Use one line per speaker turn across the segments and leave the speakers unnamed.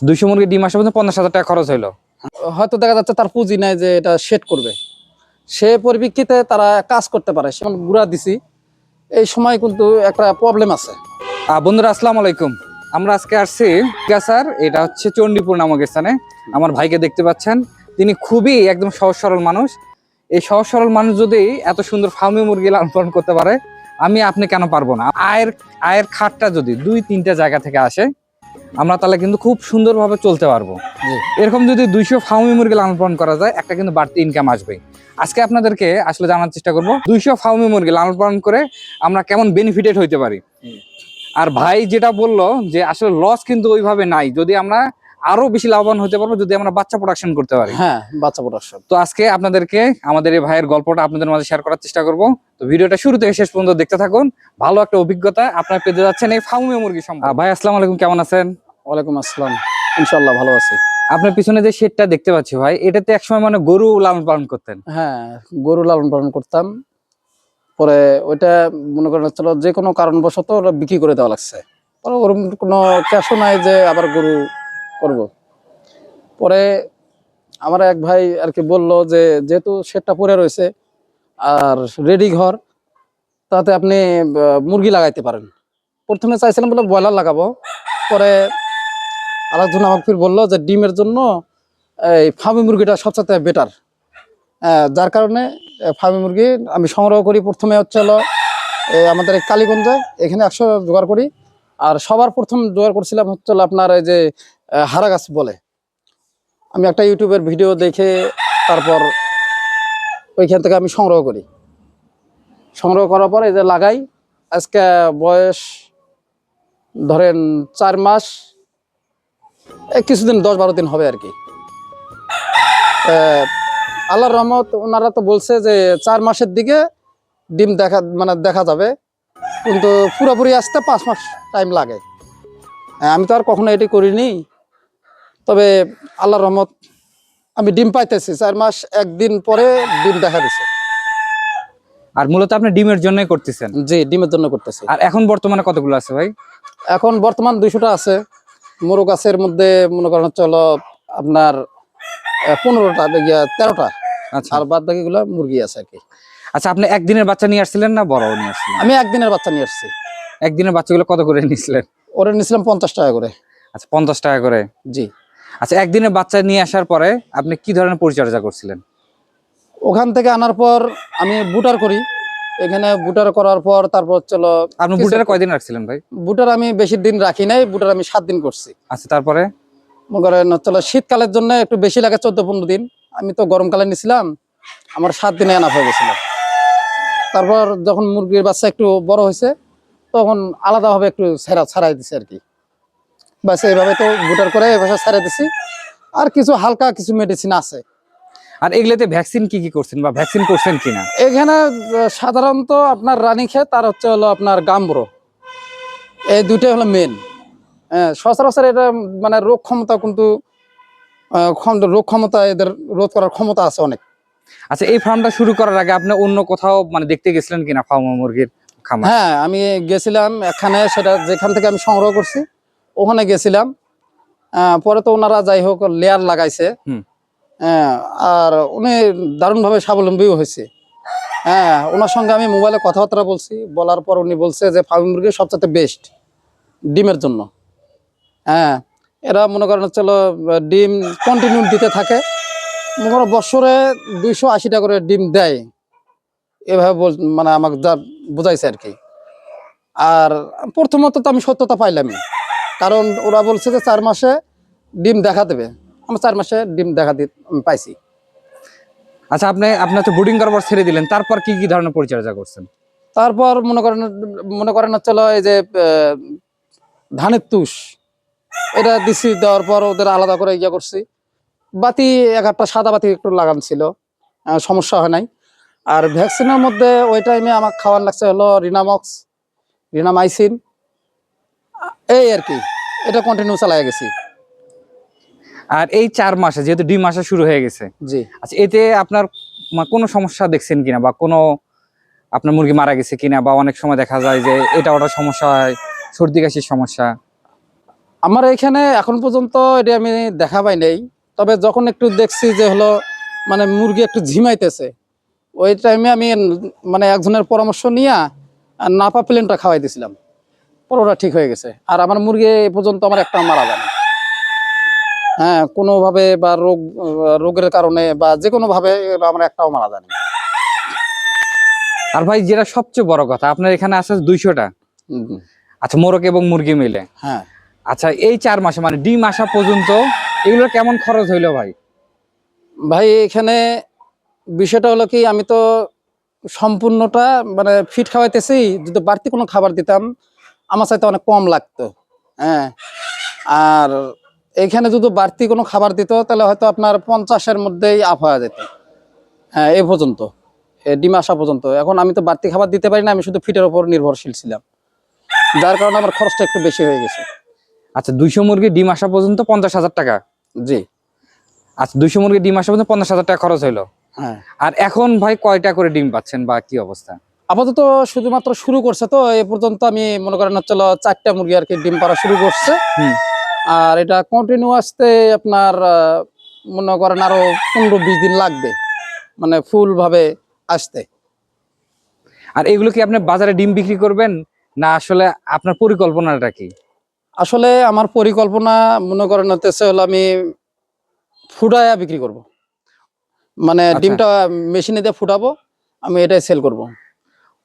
আচ্ছা দুইশো মুরগি ডিম আসা পর্যন্ত পঞ্চাশ হাজার টাকা খরচ হইল।
হয়তো দেখা যাচ্ছে তার পুঁজি নাই যে এটা সেট করবে। সে পরিপ্রেক্ষিতে তারা কাজ করতে পারে। সেমন গুড়া দিছি। এই সময় কিন্তু একটা প্রবলেম আছে।
বন্ধুরা আসসালামু আলাইকুম। আমরা আজকে আসছি স্যার এটা হচ্ছে চণ্ডীপুর নামক স্থানে। আমার ভাইকে দেখতে পাচ্ছেন। তিনি খুবই একদম সহজ সরল মানুষ। এই সহজ সরল মানুষ যদি এত সুন্দর ফার্মি মুরগি লালন পালন করতে পারে আমি আপনি কেন পারব না? আয়ের আয়ের খাটটা যদি দুই তিনটা জায়গা থেকে আসে আমরা তাহলে কিন্তু খুব সুন্দরভাবে চলতে পারব। এরকম যদি দুইশো ফার্মি মুরগি লালন পালন করা যায় একটা কিন্তু বাড়তি ইনকাম আসবে আজকে আপনাদেরকে আসলে জানার চেষ্টা করব দুইশো ফার্মি মুরগি লালন পালন করে আমরা কেমন বেনিফিটেড হইতে পারি। আর ভাই যেটা বলল যে আসলে লস কিন্তু ওইভাবে নাই যদি আমরা আরও বেশি লাভবান হতে পারব যদি আমরা বাচ্চা প্রোডাকশন করতে পারি।
হ্যাঁ বাচ্চা প্রোডাকশন
তো আজকে আপনাদেরকে আমাদের এই ভাইয়ের গল্পটা আপনাদের মাঝে শেয়ার করার চেষ্টা করব। তো ভিডিওটা শুরু থেকে শেষ পর্যন্ত দেখতে থাকুন। ভালো একটা অভিজ্ঞতা আপনারা পেতে যাচ্ছেন এই ফার্মে মুরগি সম্পর্কে। ভাই আসসালামু আলাইকুম কেমন আছেন?
ওয়ালাইকুম আসসালাম। ইনশাল্লাহ ভালো আছি।
আপনার পিছনে যে শেডটা দেখতে পাচ্ছি ভাই, এটাতে একসময় মানে গরু লালন পালন করতেন।
হ্যাঁ গরু লালন পালন করতাম। পরে ওইটা মনে করেন হচ্ছিল যে কোনো কারণবশত ওটা বিক্রি করে দেওয়া লাগছে। পরে ওরকম কোনো ক্যাশও নাই যে আবার গরু করব। পরে আমার এক ভাই আর কি বলল যে, যেহেতু সেটটা পরে রয়েছে আর রেডি ঘর, তাতে আপনি মুরগি লাগাইতে পারেন। প্রথমে চাইছিলাম বলে ব্রয়লার লাগাবো। পরে আরেকজন আমাকে ফির বলল যে ডিমের জন্য এই ফার্মি মুরগিটা সবচেয়ে বেটার যার কারণে ফার্মি মুরগি আমি সংগ্রহ করি। প্রথমে হচ্ছে হলো আমাদের এই কালীগঞ্জে এখানে একশো জোগাড় করি। আর সবার প্রথম জোগাড় করছিলাম হচ্ছে আপনার এই যে আহ, হারা গাছ বলে। আমি একটা ইউটিউবের ভিডিও দেখে তারপর ওইখান থেকে আমি সংগ্রহ করি। সংগ্রহ করার পর এই যে লাগাই আজকে বয়স ধরেন চার মাস কিছুদিন দশ বারো দিন হবে আর কি। আল্লাহর রহমত ওনারা তো বলছে যে চার মাসের দিকে ডিম দেখা মানে দেখা যাবে। কিন্তু পুরোপুরি আসতে পাঁচ মাস টাইম লাগে। আমি তো আর কখনো এটি করিনি। তবে আল্লাহর রহমত আমি ডিম পাইতেছি। চার মাস একদিন পরে ডিম দেখা দিছে।
আর মূলত আপনি ডিমের জন্যই করতেছেন?
জি ডিমের জন্য করতেছি।
আর এখন বর্তমানে কতগুলো আছে ভাই?
এখন বর্তমান দুইশোটা আছে। মোরগ গাছের মধ্যে মনে করেন হচ্ছে হলো আপনার পনেরোটা তেরোটা।
আচ্ছা।
আর বাদ বাকিগুলো মুরগি আছে আর কি।
আচ্ছা আপনি একদিনের বাচ্চা নিয়ে আসছিলেন না বড় নিয়ে আসছিলেন?
আমি একদিনের বাচ্চা নিয়ে আসছি।
একদিনের বাচ্চাগুলো কত করে নিয়েছিলেন
ওরা নিয়েছিলাম পঞ্চাশ টাকা করে।
আচ্ছা পঞ্চাশ টাকা করে।
জি।
আচ্ছা একদিনের বাচ্চা নিয়ে আসার পরে আপনি কি ধরনের পরিচর্যা করছিলেন?
ওখান থেকে আনার পর আমি বুটার করি। এখানে বুটার করার পর তারপর চলো
আপনি বুটার কয়দিন রাখছিলেন ভাই?
বুটার আমি বেশি দিন রাখি নাই বুটার আমি সাত দিন করছি।
আচ্ছা তারপরে?
মনে করেন চলো শীতকালের জন্য একটু বেশি লাগে চোদ্দ পনেরো দিন। আমি তো গরমকালে নিছিলাম আমার সাত দিনে আনা হয়ে গেছিল। তারপর যখন মুরগির বাচ্চা একটু বড় হয়েছে তখন আলাদাভাবে একটু ছেড়া ছাড়াই দিছে আর কি। বাস এইভাবে তো বুটার করে এভাবে ছাড়াই দিছি। আর কিছু হালকা কিছু মেডিসিন আছে।
আর এগুলোতে ভ্যাকসিন কি কি করছেন বা ভ্যাকসিন করছেন কিনা?
এখানে সাধারণত আপনার রানী খেত আর হচ্ছে হলো আপনার গাম্বরো এই দুইটাই হলো মেন হ্যাঁ সচরাচর এটা মানে রোগ ক্ষমতা কিন্তু রোগ ক্ষমতা এদের রোধ করার ক্ষমতা আছে অনেক।
আচ্ছা এই ফার্মটা শুরু করার আগে আপনি অন্য কোথাও মানে দেখতে গেছিলেন কিনা ফার্ম মুরগির খামার?
হ্যাঁ আমি গেছিলাম এখানে সেটা যেখান থেকে আমি সংগ্রহ করছি ওখানে গেছিলাম। পরে তো ওনারা যাই হোক লেয়ার লাগাইছে।
হুম।
আর উনি দারুণভাবে স্বাবলম্বীও হয়েছে। হ্যাঁ ওনার সঙ্গে আমি মোবাইলে কথাবার্তা বলছি। বলার পর উনি বলছে যে ফার্মি মুরগি সবচেয়ে বেস্ট ডিমের জন্য। হ্যাঁ এরা মনে করেন হচ্ছে ডিম কন্টিনিউ দিতে থাকে। মনে করো বছরে দুইশো আশিটা করে ডিম দেয়। এভাবে বল মানে আমাকে যা বোঝাইছে আর কি। আর প্রথমত তো আমি সত্যতা পাইলামই। কারণ ওরা বলছে যে চার মাসে ডিম দেখা দেবে। আমার চার মাসে ডিম দেখা দি পাইছি।
আচ্ছা আপনি আপনার তো বোর্ডিং করার ছেড়ে দিলেন, তারপর কি কি ধরনের পরিচর্যা করছেন?
তারপর মনে করেন মনে করেন হচ্ছে এই যে ধানের তুষ, এটা দিছি, দেওয়ার পর ওদের আলাদা করে ইয়ে করছি। বাতি, এক একটা সাদা বাতি একটু লাগান ছিল সমস্যা হয় নাই। আর ভ্যাকসিনের মধ্যে ওই টাইমে আমার খাওয়ার লাগছে হলো রিনামক্স, রিনামাইসিন, এই আর কি, এটা কন্টিনিউ চালাই গেছি।
আর এই চার মাসে যেহেতু ডিম মাসে শুরু হয়ে গেছে
জি।
আচ্ছা এতে আপনার কোনো সমস্যা দেখছেন কিনা? বা কোনো আপনার মুরগি মারা গেছে কিনা? বা অনেক সময় দেখা যায় যে এটা ওটা সমস্যা হয় সর্দি কাশির সমস্যা।
আমার এখানে এখন পর্যন্ত এটা আমি দেখা পাই নাই। তবে যখন একটু দেখছি যে হলো মানে মুরগি একটু ঝিমাইতেছে ওই টাইমে আমি মানে একজনের পরামর্শ নিয়ে নাপা প্লেনটা খাওয়াই দিয়েছিলাম পরে ওটা ঠিক হয়ে গেছে। আর আমার মুরগি এ পর্যন্ত আমার একটা মারা যায় না। হ্যাঁ কোনোভাবে বা রোগ রোগের কারণে বা যে কোনোভাবে আমরা একটাও মারা যায় না।
আর ভাই যেটা সবচেয়ে বড় কথা আপনার এখানে আছে দুইশোটা? আচ্ছা মোরগ এবং মুরগি মিলে?
হ্যাঁ।
আচ্ছা এই চার মাসে মানে ডিম আসা পর্যন্ত এগুলো কেমন খরচ হইল ভাই?
ভাই এখানে বিষয়টা হলো কি আমি তো সম্পূর্ণটা মানে ফিট খাওয়াইতেছি যদি বাড়তি কোনো খাবার দিতাম আমার চাইতে অনেক কম লাগতো হ্যাঁ। আর এখানে যদি বাড়তি কোনো খাবার দিত তাহলে হয়তো আপনার পঞ্চাশের মধ্যেই আপ হয়ে যেত। হ্যাঁ এ পর্যন্ত। ডিম আসা পর্যন্ত। এখন আমি তো বাড়তি খাবার দিতে পারি না আমি শুধু ফিটের উপর নির্ভরশীল ছিলাম। যার কারণে আমার খরচটা একটু বেশি হয়ে গেছে।
আচ্ছা দুইশো মুরগি ডিম আসা পর্যন্ত পঞ্চাশ হাজার টাকা?
জি।
আচ্ছা দুইশো মুরগি ডিম আসা পর্যন্ত পঞ্চাশ হাজার টাকা খরচ হইল।
হ্যাঁ।
আর এখন ভাই কয়টা করে ডিম পাচ্ছেন বা কি অবস্থা?
আপাতত শুধুমাত্র শুরু করছে তো এ পর্যন্ত আমি মনে করেন হচ্ছিল চারটা মুরগি আর কি ডিম পাড়া শুরু করছে।
হুম।
আর এটা কন্টিনিউ আসতে আপনার মনে করেন আরও পনেরো বিশ দিন লাগবে মানে ফুল ভাবে আসতে
আর এগুলো কি আপনি বাজারে ডিম বিক্রি করবেন না আসলে আপনার পরিকল্পনাটা কি
আসলে আমার পরিকল্পনা মনে করেন হতেছে হলো আমি ফুটায়া বিক্রি করব। মানে
আচ্ছা।
ডিমটা মেশিনে দিয়ে ফুটাবো আমি এটাই সেল করব।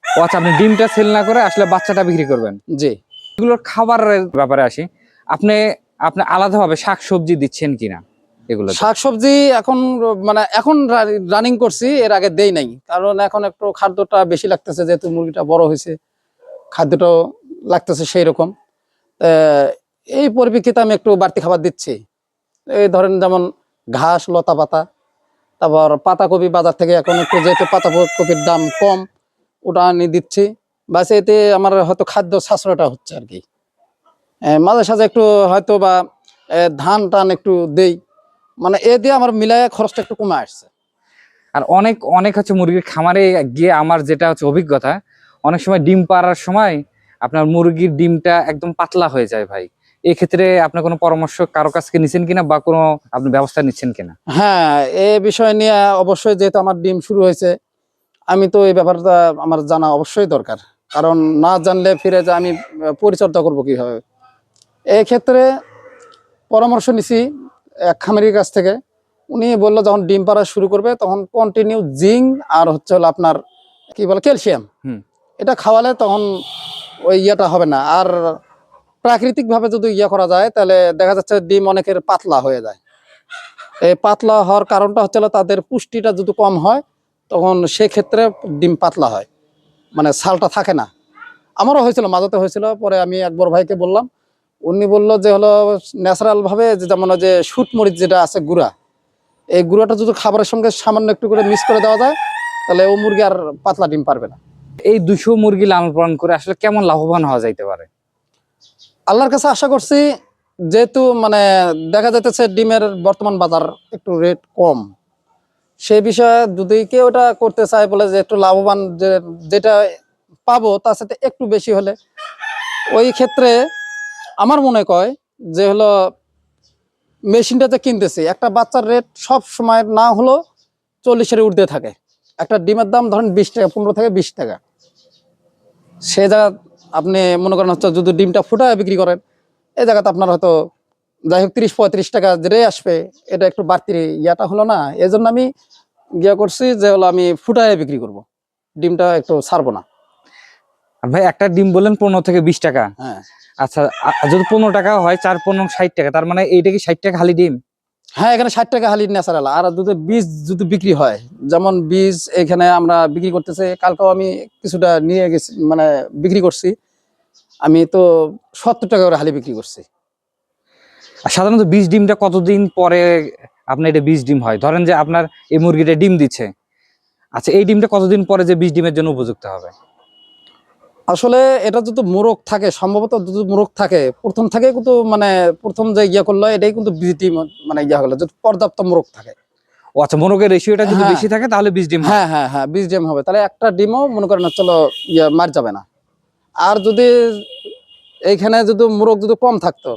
ও আচ্ছা আপনি ডিমটা সেল না করে আসলে বাচ্চাটা বিক্রি করবেন
জি
এগুলোর খাবারের ব্যাপারে আসি আপনি আপনি আলাদাভাবে শাক সবজি দিচ্ছেন কিনা এগুলো
শাকসবজি এখন মানে এখন রানিং করছি, এর আগে দেই নাই। কারণ এখন একটু খাদ্যটা বেশি লাগতেছে, যেহেতু মুরগিটা বড় হয়েছে, খাদ্যটাও লাগতেছে সেই রকম এই পরিপ্রেক্ষিতে আমি একটু বাড়তি খাবার দিচ্ছি। এই ধরেন যেমন ঘাস, লতা পাতা, তারপর পাতাকপি বাজার থেকে এখন একটু যেহেতু পাতা কপির দাম কম, ওটা আমি দিচ্ছি। বাস এতে আমার হয়তো খাদ্য সাশ্রয়টা হচ্ছে আর কি। মাঝে সাঝে একটু হয়তো বা ধান টান একটু দেই। মানে এ দিয়ে আমার মিলায় খরচটা একটু কমে আসছে।
আর অনেক অনেক হচ্ছে মুরগির খামারে গিয়ে আমার যেটা হচ্ছে অভিজ্ঞতা অনেক সময় ডিম পাড়ার সময় আপনার মুরগির ডিমটা একদম পাতলা হয়ে যায় ভাই। এক্ষেত্রে আপনার কোনো পরামর্শ কারও কাছ থেকে নিচ্ছেন কিনা বা কোনো আপনি ব্যবস্থা নিচ্ছেন কিনা?
হ্যাঁ এ বিষয় নিয়ে অবশ্যই যেহেতু আমার ডিম শুরু হয়েছে আমি তো এই ব্যাপারটা আমার জানা অবশ্যই দরকার। কারণ না জানলে ফিরে যে আমি পরিচর্যা করব কীভাবে? এই ক্ষেত্রে পরামর্শ নিছি এক খামারির কাছ থেকে। উনি বলল যখন ডিম পাড়া শুরু করবে তখন কন্টিনিউ জিঙ্ক আর হচ্ছে হলো আপনার কি বলে ক্যালসিয়াম। এটা খাওয়ালে তখন ওই ইয়েটা হবে না। আর প্রাকৃতিকভাবে যদি ইয়ে করা যায় তাহলে দেখা যাচ্ছে ডিম অনেকের পাতলা হয়ে যায়। এই পাতলা হওয়ার কারণটা হচ্ছে তাদের পুষ্টিটা যদি কম হয় তখন সেক্ষেত্রে ডিম পাতলা হয়। মানে ছালটা থাকে না। আমারও হয়েছিল মাঝাতে হয়েছিল পরে আমি এক বড় ভাইকে বললাম উনি বলল যে হলো ন্যাচারাল ভাবে যেমন যে শুট মরিচ যেটা আছে গুঁড়া এই গুঁড়াটা যদি খাবারের সঙ্গে সামান্য একটু করে মিক্স করে দেওয়া যায় তাহলে ও মুরগি আর পাতলা ডিম পারবে না।
এই দুশো মুরগি লালন পালন করে আসলে কেমন লাভবান হওয়া যাইতে পারে?
আল্লাহর কাছে আশা করছি যেহেতু মানে দেখা যাইতেছে ডিমের বর্তমান বাজার একটু রেট কম সেই বিষয়ে যদি কেউ ওটা করতে চায় বলে যে একটু লাভবান যে যেটা পাবো তার সাথে একটু বেশি হলে ওই ক্ষেত্রে আমার মনে কয় যে হলো মেশিনটা যে কিনতেছি, একটা বাচ্চার রেট সব সময় না হলো চল্লিশের ঊর্ধ্বে থাকে। একটা ডিমের দাম ধরেন বিশ টাকা, পনেরো থেকে বিশ টাকা। সে জায়গা আপনি মনে করেন হচ্ছে যদি ডিমটা ফুটায় বিক্রি করেন এই জায়গাতে আপনার হয়তো যাই হোক তিরিশ, পঁয়ত্রিশ টাকা যে আসবে। এটা একটু বাড়তি ইয়াটা হলো না। এই জন্য আমি গিয়া করছি যে হলো আমি ফুটায় বিক্রি করব। ডিমটা একটু ছাড়বো না।
ভাই একটা ডিম বললেন পনেরো থেকে বিশ টাকা।
হ্যাঁ।
আচ্ছা যদি পনেরো টাকা হয় চার পনেরো ষাট টাকা তার মানে এইটা কি ষাট টাকা খালি ডিম?
হ্যাঁ এখানে ষাট টাকা হালি ন্যাচারাল আর যদি বীজ যদি বিক্রি হয় যেমন বীজ এখানে আমরা বিক্রি করতেছে কালকেও আমি কিছুটা নিয়ে গেছি মানে বিক্রি করছি। আমি তো সত্তর টাকা করে হালি বিক্রি করছি।
আর সাধারণত বীজ ডিমটা কতদিন পরে আপনার এটা বীজ ডিম হয়? ধরেন যে আপনার এই মুরগিটা ডিম দিচ্ছে। আচ্ছা এই ডিমটা কতদিন পরে যে বীজ ডিমের জন্য উপযুক্ত হবে?
আসলে এটা যদি মোরগ থাকে সম্ভবত যদি মোরগ থাকে প্রথম থেকে কিন্তু মানে প্রথম যে ইয়ে করল এটাই কিন্তু বিজিটি মানে ইয়ে হলো যদি পর্যাপ্ত মোরগ থাকে।
ও আচ্ছা মোরগের রেশিওটা যদি
হ্যাঁ।
বেশি থাকে তাহলে বীজ ডিম হ্যাঁ
হ্যাঁ হ্যাঁ বীজ ডিম হবে। তাহলে একটা ডিমও মনে করেন চলো ইয়ে মার যাবে না। আর যদি এইখানে যদি মোরগ যদি কম থাকতো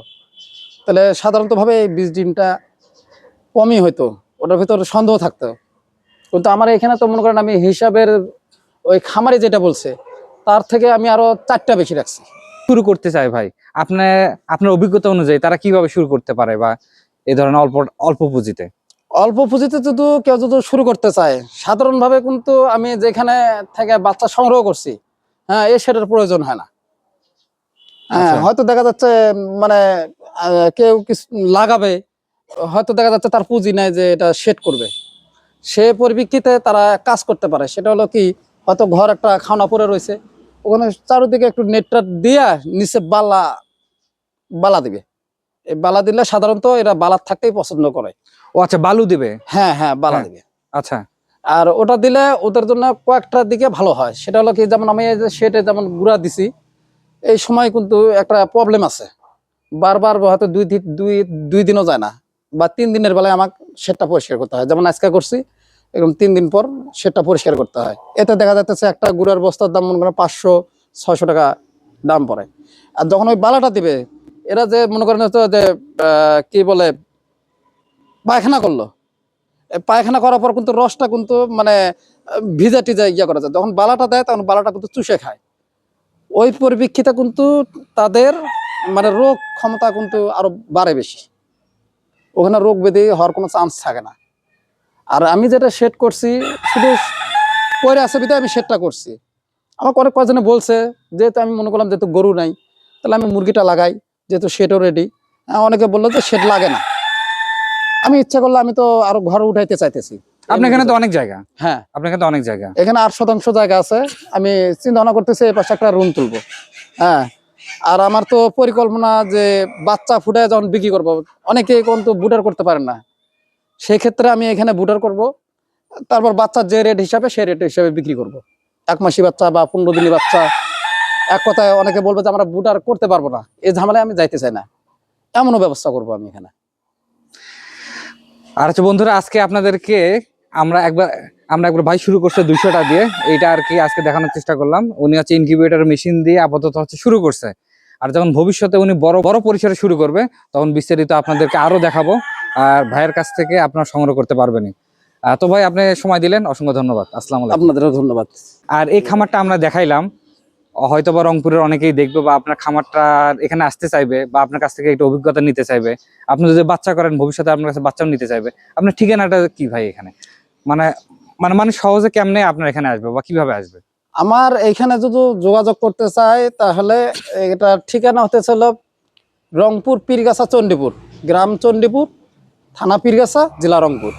তাহলে সাধারণতভাবে এই বীজ ডিমটা কমই হইতো। ওটার ভিতরে সন্দেহ থাকতো। কিন্তু আমার এখানে তো মনে করেন আমি হিসাবের ওই খামারে যেটা বলছে তার থেকে আমি আরও চারটা বেশি রাখছি।
শুরু করতে চায় ভাই। আপনার আপনার অভিজ্ঞতা অনুযায়ী তারা কীভাবে শুরু করতে পারে বা এই ধরনের অল্প অল্প পুঁজিতে?
অল্প পুঁজিতে যদি কেউ যদি শুরু করতে চায় সাধারণভাবে কিন্তু আমি যেখানে থেকে বাচ্চা সংগ্রহ করছি হ্যাঁ এই সেটার প্রয়োজন হয় না। হ্যাঁ
আচ্ছা।
হয়তো দেখা যাচ্ছে মানে কেউ কিছু লাগাবে হয়তো দেখা যাচ্ছে তার পুঁজি নাই যে এটা সেট করবে। সে পরিপ্রেক্ষিতে তারা কাজ করতে পারে। সেটা হলো কি হয়তো ঘর একটা খাওয়া পরে রয়েছে ওখানে চারিদিকে একটু নেটটা দিয়া নিচে বালা বালা দিবে। এই বালা দিলে সাধারণত এরা বালা থাকতেই পছন্দ করে।
ও আচ্ছা বালু দিবে?
হ্যাঁ হ্যাঁ বালা
হ্যাঁ।
দিবে।
আচ্ছা।
আর ওটা দিলে ওদের জন্য কয়েকটার দিকে ভালো হয়। সেটা হলো কি যেমন আমি শেটে যেমন গুঁড়া দিছি এই সময় কিন্তু একটা প্রবলেম আছে। বারবার হয়তো দুই দিন দুই দুই দিনও যায় না বা তিন দিনের বেলায় আমাকে শেডটা পরিষ্কার করতে হয়। যেমন আজকে করছি এরকম তিন দিন পর সেটা পরিষ্কার করতে হয়। এতে দেখা যাচ্ছে একটা গুঁড়ার বস্তার দাম মনে করেন পাঁচশো, ছয়শো টাকা দাম পড়ে। আর যখন ওই বালাটা দিবে, এরা যে মনে করেন যে কি বলে, পায়খানা করল। পায়খানা করার পর কিন্তু রসটা কিন্তু মানে ভিজা টিজা ইয়া করা যায়। যখন বালাটা দেয়, তখন বালাটা কিন্তু চুষে খায়। ওই পরিপ্রেক্ষিতে কিন্তু তাদের মানে রোগ ক্ষমতা কিন্তু আরও বাড়ে বেশি। ওখানে রোগ ব্যাধি হওয়ার কোনো চান্স থাকে না। আর আমি যেটা সেট করছি শুধু পরে আছে বিধায় আমি সেটটা করছি। আমার অনেক কজনে বলছে যেহেতু আমি মনে করলাম যেহেতু গরু নাই তাহলে আমি মুরগিটা লাগাই যেহেতু শেটও রেডি অনেকে বলল যে শেট লাগে না। আমি ইচ্ছা করলে আমি তো আরও ঘর উঠাইতে চাইতেছি।
আপনার এখানে তো অনেক জায়গা।
হ্যাঁ।
আপনার এখানে তো অনেক জায়গা।
এখানে আট শতাংশ জায়গা আছে। আমি চিন্তা ভাবনা করতেছি এই পাশে একটা রুম তুলবো। হ্যাঁ। আর আমার তো পরিকল্পনা যে বাচ্চা ফুটায় যখন বিক্রি করব অনেকে কিন্তু বুটার করতে পারেন না। সেক্ষেত্রে আমি এখানে বুটার করব। তারপর বাচ্চার যে রেট হিসাবে, সেই রেট হিসাবে বিক্রি করব। এক মাসি বাচ্চা বা পনেরো দিনী বাচ্চা, এক কথায় অনেকে বলবে যে আমরা বুটার করতে পারব না। এই ঝামেলায় আমি যাইতে চাই না। এমনও ব্যবস্থা করব আমি এখানে।
আর হচ্ছে বন্ধুরা, আজকে আপনাদেরকে আমরা একবার আমরা একবার ভাই শুরু করছে দুইশোটা দিয়ে। এইটা আর কি আজকে দেখানোর চেষ্টা করলাম। উনি হচ্ছে ইনকিউবেটর মেশিন দিয়ে আপাতত হচ্ছে শুরু করছে। আর যখন ভবিষ্যতে উনি বড় বড় পরিসরে শুরু করবে, তখন বিস্তারিত আপনাদেরকে আরও দেখাবো। আর ভাইয়ের কাছ থেকে আপনারা সংগ্রহ করতে পারবেনই। আহ, তো ভাই আপনি সময় দিলেন অসংখ্য ধন্যবাদ। আসসালামু
আপনাদেরও ধন্যবাদ।
আর এই খামারটা আমরা দেখাইলাম। হয়তো বা রংপুরের অনেকেই দেখবে বা আপনার খামারটা এখানে আসতে চাইবে বা আপনার কাছ থেকে একটু অভিজ্ঞতা নিতে চাইবে। আপনি যদি বাচ্চা করেন ভবিষ্যতে আপনার কাছে বাচ্চাও নিতে চাইবে। আপনার ঠিকানাটা কি ভাই এখানে? মানে মানে মানুষ সহজে কেমনে আপনার এখানে আসবে বা কীভাবে আসবে?
আমার এইখানে যদি যোগাযোগ করতে চাই তাহলে এটা ঠিকানা হতে ছিল রংপুর পীরগাছা চণ্ডীপুর গ্রাম চণ্ডীপুর থানা পীরগাছা জেলা রংপুর।